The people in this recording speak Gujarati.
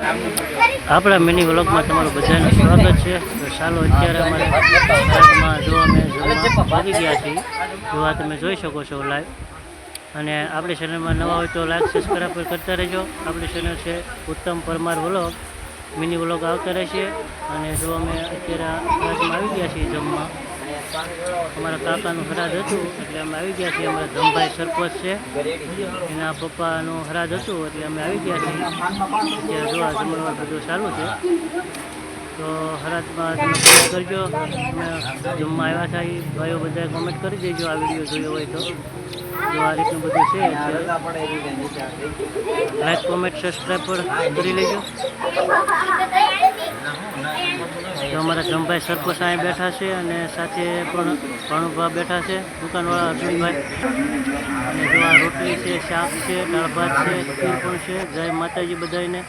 આપણા મિની વ્લોગમાં તમારું બધાનું સ્વાગત છે. તો ચાલો અત્યારે અમારે ભારતમાં જો અમે ભાગી ગયા છીએ જો આ તમે જોઈ શકો છો લાઈવ અને આપણી ચેનલમાં નવા હોય તો લાઈક સબસ્ક્રાઈબ કરતા રહેજો. આપણી ચેનલ છે ઉત્તમ પરમાર વ્લોગ. મિની વ્લોગ આવતા રહેશે. અને જો અમે અત્યારે રાજમાં આવી ગયા છીએ જમવા અમારા કાકાનું હરાજ હતું, એટલે અમે આવી ગયા છીએ. અમારા ધમભાઈ સરપંચ છે. એના પપ્પાનું હરાજ હતું, એટલે અમે આવી ગયા છીએ. અત્યારે જોવા જમણવાર બધું સારું છે. તો હરાજમાં તમે કોમેન્ટ કરજો. અમે જમવા આવ્યા હતા ભાઈઓ બધાએ કોમેન્ટ કરી દેજો. આ વીડિયો જોયો હોય તો. આ રીતનું બધું છે લાઈક કોમેન્ટ સબસ્ક્રાઈબ પર કરી લેજો. અમારા જમભાઈ સરપંચ અહીં બેઠા છે અને સાથે પણ ભાણુભા બેઠા છે, દુકાનવાળા અર્જુનભાઈ. અને જો આ રોટલી છે, શાક છે, દાળ ભાત છે, ખીર પણ છે. જય માતાજી બધાને